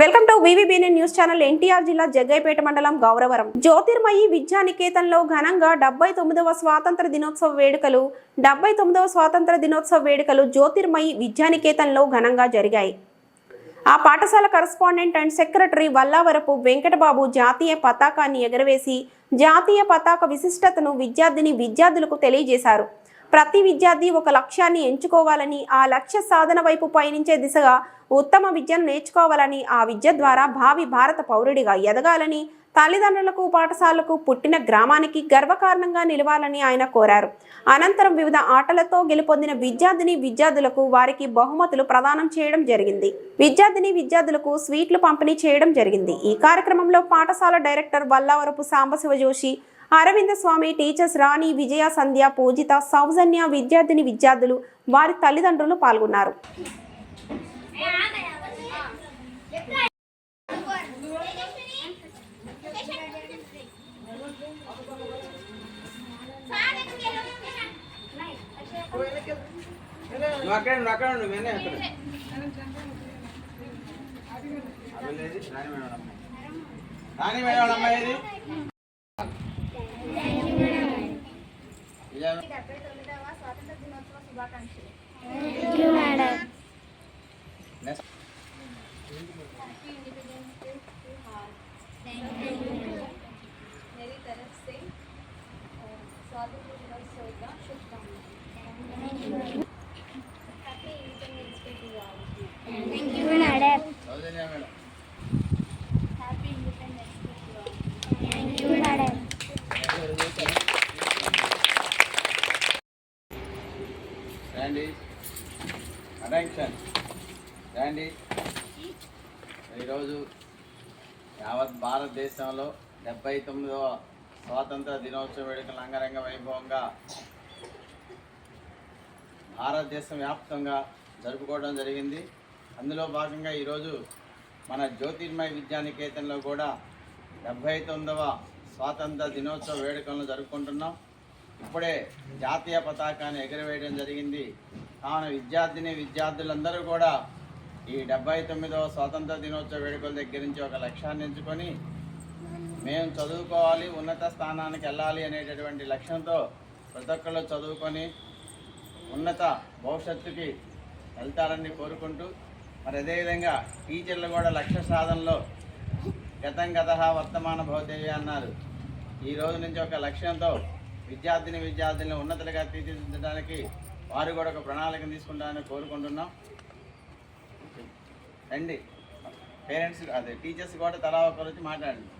Welcome to వివిబిని news channel NTR జిల్లా జగ్గైపేట మండలం గౌరవరం. జ్యోతిర్మయి విద్యానికేతన్లో ఘనంగా డెబ్బై తొమ్మిదవ స్వాతంత్ర దినోత్సవ వేడుకలు డెబ్బై తొమ్మిదవ స్వాతంత్ర దినోత్సవ వేడుకలు జ్యోతిర్మయి విద్యానికేతన్లో ఘనంగా జరిగాయి. ఆ పాఠశాల correspondent and secretary Vallavarapu Venkatababu జాతీయ పతాకాన్ని ఎగరవేసి జాతీయ పతాక విశిష్టతను విద్యార్థిని విద్యార్థులకు తెలియజేశారు. ప్రతి విద్యార్థి ఒక లక్ష్యాన్ని ఎంచుకోవాలని ఆ లక్ష్య సాధన వైపు పయనించే దిశగా ఉత్తమ విద్యను నేర్చుకోవాలని ఆ విద్య ద్వారా భావి భారత పౌరుడిగా ఎదగాలని తల్లిదండ్రులకు పాఠశాలకు పుట్టిన గ్రామానికి గర్వకారణంగా నిలవాలని ఆయన కోరారు. అనంతరం వివిధ ఆటలతో గెలుపొందిన విద్యార్థిని విద్యార్థులకు వారికి బహుమతులు ప్రదానం చేయడం జరిగింది. విద్యార్థిని విద్యార్థులకు స్వీట్లు పంపిణీ చేయడం జరిగింది. ఈ కార్యక్రమంలో పాఠశాల డైరెక్టర్ వల్లావరపు సాంబశివ జోషి అరవింద స్వామి టీచర్స్ రాణి విజయ సంధ్య పూజిత సౌజన్య విద్యార్థిని విద్యార్థులు వారి తల్లిదండ్రులు పాల్గొన్నారు. నువ్వు రాణి మేడం అమ్మాయి రాణి మేడం అమ్మాయి ఇది मेरी तरफ़ से स्वागत दिवस होगा शुभकामनाएँ। Happy independence day to all thank you madam Soujanya madam happy independence day to all thank you madam Sandy, attention. రండి ఈరోజు యావత్ భారతదేశంలో డెబ్బై తొమ్మిదవ స్వాతంత్ర దినోత్సవ వేడుకలు అంగరంగ వైభవంగా భారతదేశం వ్యాప్తంగా జరుపుకోవడం జరిగింది. అందులో భాగంగా ఈరోజు మన జ్యోతిర్మయ విద్యానికేతన్లో కూడా డెబ్బై తొమ్మిదవ స్వాతంత్ర దినోత్సవ వేడుకలను జరుపుకుంటున్నాం. ఇప్పుడే జాతీయ పతాకాన్ని ఎగురవేయడం జరిగింది. కావున విద్యార్థిని విద్యార్థులందరూ కూడా ఈ డెబ్బై తొమ్మిదవ స్వాతంత్ర దినోత్సవ వేడుకల దగ్గర నుంచి ఒక లక్ష్యాన్ని ఎంచుకొని మేము చదువుకోవాలి ఉన్నత స్థానానికి వెళ్ళాలి అనేటటువంటి లక్ష్యంతో ప్రతి ఒక్కళ్ళు చదువుకొని ఉన్నత భవిష్యత్తుకి వెళ్తారని కోరుకుంటూ మరి అదేవిధంగా టీచర్లు కూడా లక్ష్య సాధనలో గతం గత వర్తమాన భవదేవి అన్నారు. ఈ రోజు నుంచి ఒక లక్ష్యంతో విద్యార్థిని విద్యార్థులను ఉన్నతులుగా తీర్చిదిద్దడానికి వారు కూడా ఒక ప్రణాళిక తీసుకుంటారని కోరుకుంటున్నాం. రండి. పేరెంట్స్ అదే టీచర్స్ కూడా తలా ఒకరు వచ్చి మాట్లాడండి.